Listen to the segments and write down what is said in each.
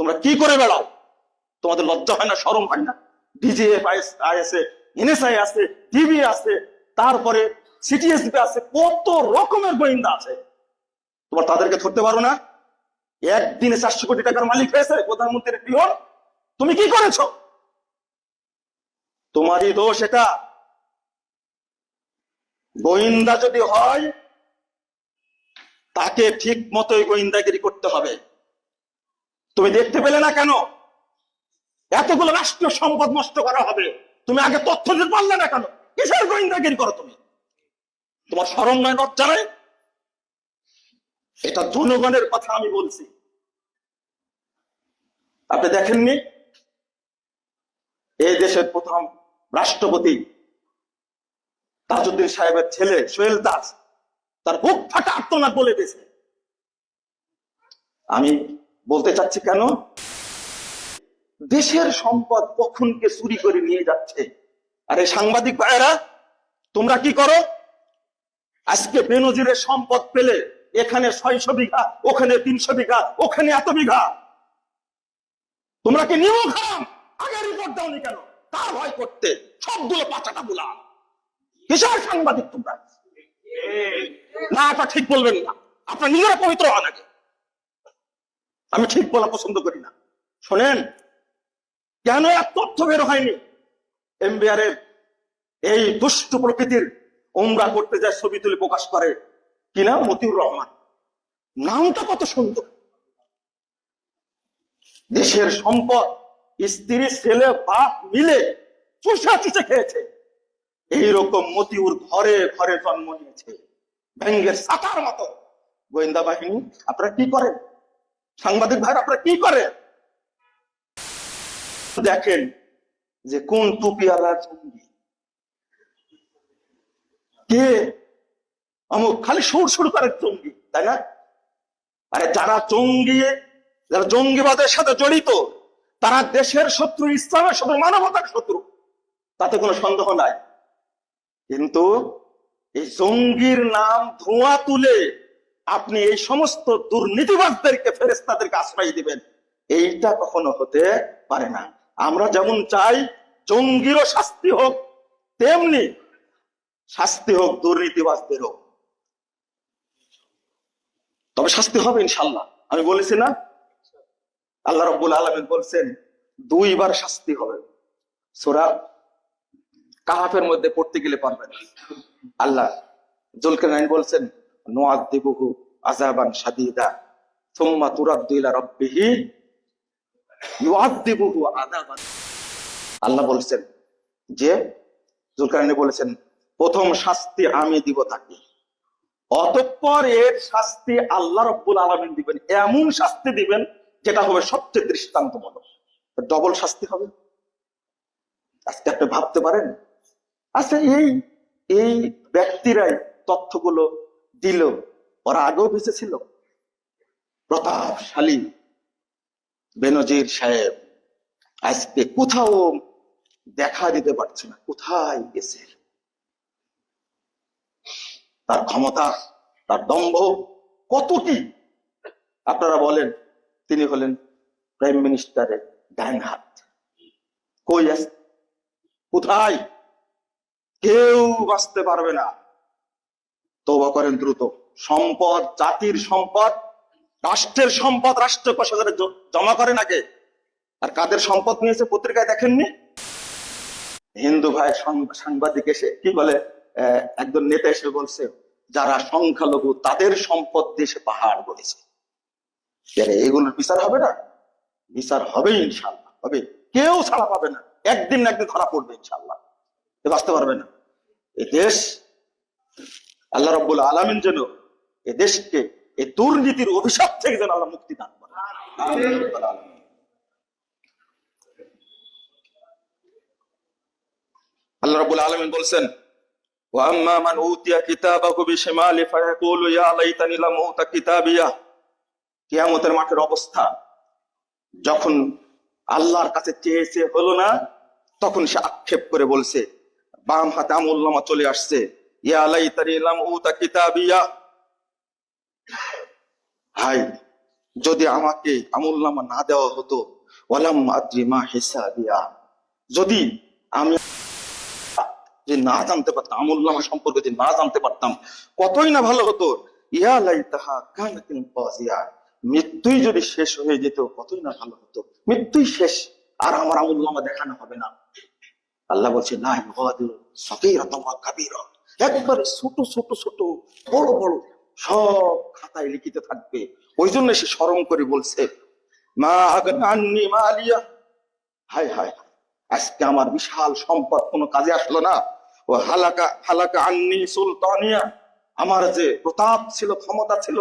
তোমরা কি করে বেড়াও? তোমাদের লজ্জা হয় না, সরম হয় না? ডিজিএফ আইএসএ এনএসআই আছে আছে তারপরে সিটিএসপি আছে কত রকমের গোয়েন্দা আছে। তোমার তাদেরকে ধরতে পারো না। একদিনে চারশো কোটি টাকার মালিক হয়েছে, প্রধানমন্ত্রীর পিয়ন তুমি কি করেছ? তোমারই দোষ এটা। গোয়েন্দা যদি হয়, তাকে ঠিক মতোই গোয়েন্দাগিরি করতে হবে। তুমি দেখতে পেলে না কেন? এতগুলো রাষ্ট্রীয় সম্পদ নষ্ট করা হবে। তুমি আগে তথ্য দিতে পারলে না কেন? কিসের গোয়েন্দাগিরি করো তুমি? তোমার স্মরণ নয় লজ্জা এটা জনগণের কথা আমি বলছি। আপনি দেখেননি? এই দেশের প্রথম রাষ্ট্রপতি তাজউদ্দিন সাহেবের ছেলে সোহেল দাস, তার বুক ফাটা আত্মনাদ বলে দিয়েছে। আমি বলতে চাচ্ছি কেন? দেশের সম্পদ কখন কে চুরি করে নিয়ে যাচ্ছে? আরে সাংবাদিক ভাইয়েরা, তোমরা কি করো? আজকে বেনজিরের সম্পদ পেলে এখানে ছয়শো বিঘা, ওখানে তিনশো বিঘা, ওখানে এত বিঘা। তোমরা কি নিয়ম খাম আগে রিপোর্ট দাওনি কেন? তার ভয় করতে? সবগুলো পাচাটা বুলা কিসের সাংবাদিক তোমরা? না, এটা ঠিক বলবেন না। আপনার নিজেরা পবিত্র হন আগে। আমি ঠিক বলা পছন্দ করি না। শোনেন, কেন এক তথ্য বের হয়নি? এমবিআর এই দুষ্ট প্রকৃতির ওমরা করতে যায় ছবি তুলে প্রকাশ করে। কি নাম? মতিউর রহমান। নামটা কত সুন্দর। দেশের সম্পদ, স্ত্রী, ছেলে, বাপ মিলে চুষা চুষে খেয়েছে। এইরকম মতিউর ঘরে ঘরে জন্ম নিয়েছে। ব্যাঙ্গের সাতার মতো। গোয়েন্দা বাহিনী, আপনারা কি করেন? সাংবাদিক ভাইরা, আপনারা কি করেন? দেখেন যে কোন টুপিওয়ালা জঙ্গি। কে? অমুক খালি সুর সুর করে জঙ্গি, তাই না? আরে যারা জঙ্গি, যারা জঙ্গিবাদের সাথে জড়িত, তারা দেশের শত্রু, ইসলামের শত্রু, মানবতার শত্রু, তাতে কোনো সন্দেহ নাই। কিন্তু এই জঙ্গির নাম ধোঁয়া তুলে আপনি এই সমস্ত দুর্নীতিবাজদেরকে ফেরেস্তাদেরকে আশ্রয় দিবেন। এইটা কখনো হতে পারে না। আমরা যেমন চাই জঙ্গিরও শাস্তি হোক, তেমনি শাস্তি হোক, দুর্নীতিবাজদেরও। তবে শাস্তি হবে ইনশাল্লাহ আমি বলেছি না? আল্লাহ রব্বুল আলমিন বলছেন, দুইবার শাস্তি হবে। সোরা কাহাফের মধ্যে পড়তে গেলে পারবেন। আল্লাহ জুলকে নাইন বলছেন নোয়াদ দিবহু আজাবান সাদিদা সুম্মা তুরাদ্দু ইলা রাব্বিহি ইউআযিবুহু আযাবান। আল্লাহ বলছেন যে জুলকারনাইন বলেছেন, প্রথম শাস্তি আমি দিব তাকে। অতঃপর এর শাস্তি আল্লাহ রব্বুল আলামিন দিবেন। এমন শাস্তি দিবেন যেটা হবে সবচেয়ে দৃষ্টান্তমূলক। ডবল শাস্তি হবে। আজকে আপনি ভাবতে পারেন? আচ্ছা এই এই ব্যক্তিরাই তথ্যগুলো দিল। ওরা আগেও বেঁচে ছিল। প্রতাপশালী বেনজির সাহেব আজকে কোথাও দেখা দিতে পারছে না। কোথায় গেছে? তার ক্ষমতা, তার দম্ভ কতটি? আপনারা বলেন, তিনি হলেন প্রাইম মিনিস্টারের ডাইন হাত কই আছে কোথায়? কেউ বাঁচতে পারবে না। তবা করেন দ্রুত। সম্পদ, জাতির সম্পদ, রাষ্ট্রের সম্পদ, রাষ্ট্র কোষাগারে জমা করেন আগে। আর কাদের সম্পদ নিয়েছে পত্রিকায় দেখেননি? হিন্দু ভাই সাংবাদিক এসে কি বলে একজন নেতা এসে বলছে, যারা সংখ্যালঘু, তাদের সম্পদ দেশে পাহাড় বলেছে এগুলোর বিচার হবে না? বিচার হবে ইনশাল্লাহ হবে কেউ ছাড়া পাবে না। একদিন না একদিন ধরা পড়বে ইনশাল্লাহ এ বাঁচতে পারবে না। এই দেশ আল্লাহ রব্বুল আলমিন যেন এ দেশকে এই দুর্নীতির অভিশাপ থেকে যেন আল্লাহ মুক্তি দান করে আল্লাহ রব্বুল আলমিন বলছেন وأما من أوتي كتابه بشماله فيقول يا ليتني لم أوت كتابيه কিয়ামতের মাঠের অবস্থা যখন আল্লাহর কাছে চেয়েছে হলো না তখন সে আক্ষেপ করে বলছে বাম হাতে আমুল্লামা চলে আসছে ইয়া লাইতানি লাম উতা কিতাবিয়া হাই যদি আমাকে আমুল নামা না দেওয়া হতো, ওয়ালাম আদ্রি মা হিসাবিয়া যদি আমি যে না জানতে পারতাম, আমুল নামা সম্পর্কে যদি না জানতে পারতাম, কতই না ভালো হতো। ইয়া লাই তাহা কানাতিন পাজিয়া মৃত্যুই যদি শেষ হয়ে যেত, কতই না ভালো হতো। মৃত্যুই শেষ, আর আমার আমুল নামা দেখানো হবে না। আল্লাহ বলছে না সকিরতম কাবির। একবারে ছোট ছোট ছোট, বড় বড় সব খাতায় লিখিতে থাকবে। ওই জন্য সে স্মরণ করে বলছে, মা আগনান্নি মালিয়া। হায় হায় আজকে আমার বিশাল সম্পদ কোনো কাজে আসলো না। ও হালাকা হালাকা আন্নি সুলতানিয়া, আমার যে প্রতাপ ছিল, ক্ষমতা ছিল,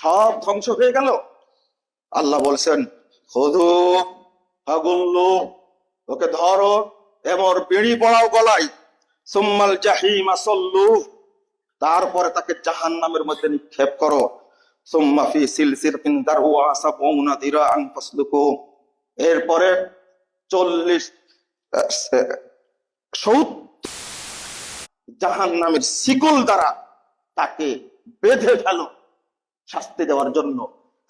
সব ধ্বংস হয়ে গেল। আল্লাহ বলছেন, খোদু ফাগুল্লু ওকে ধরো এমর বেড়ি পড়াও গলায়। সুম্মাল জাহিম আসল্লু তারপরে তাকে জাহান নামের মধ্যে নিক্ষেপ করো। সুম্মা ফি সিলসিলাতিন দারহুয়া সাবউনা দিরাআন ফাসলুকু। এরপরে চল্লিশ জাহান নামের শিকল দ্বারা তাকে বেঁধে ফেলো শাস্তি দেওয়ার জন্য।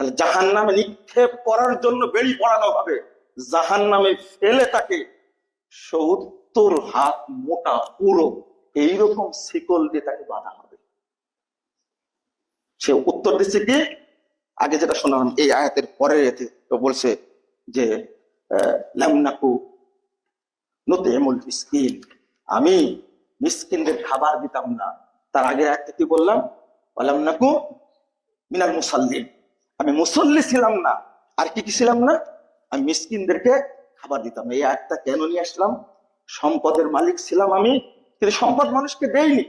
তাহলে জাহান নামে নিক্ষেপ করার জন্য বেড়ি পড়ানো হবে। জাহান নামে ফেলে তাকে সত্তর হাত মোটা, পুরো, এইরকম শিকল দিয়ে তাকে বাঁধা হবে। সে উত্তর দিচ্ছে কি? আগে যেটা শোনালাম, এই আয়াতের পরে তো বলছে যে লামনাকু আমি মিসকিনদের খাবার দিতাম না। তার আগে একটা কি বললাম? বললাম নাকু মিনাল মুসাল্লিম আমি মুসল্লি ছিলাম না। আর কি কি ছিলাম না? আমি মিসকিনদেরকে খাবার দিতাম। এই আয়াতটা কেন নিয়ে আসলাম? সম্পদের মালিক ছিলাম আমি কিন্তু সম্পদ মানুষকে দেয়নি।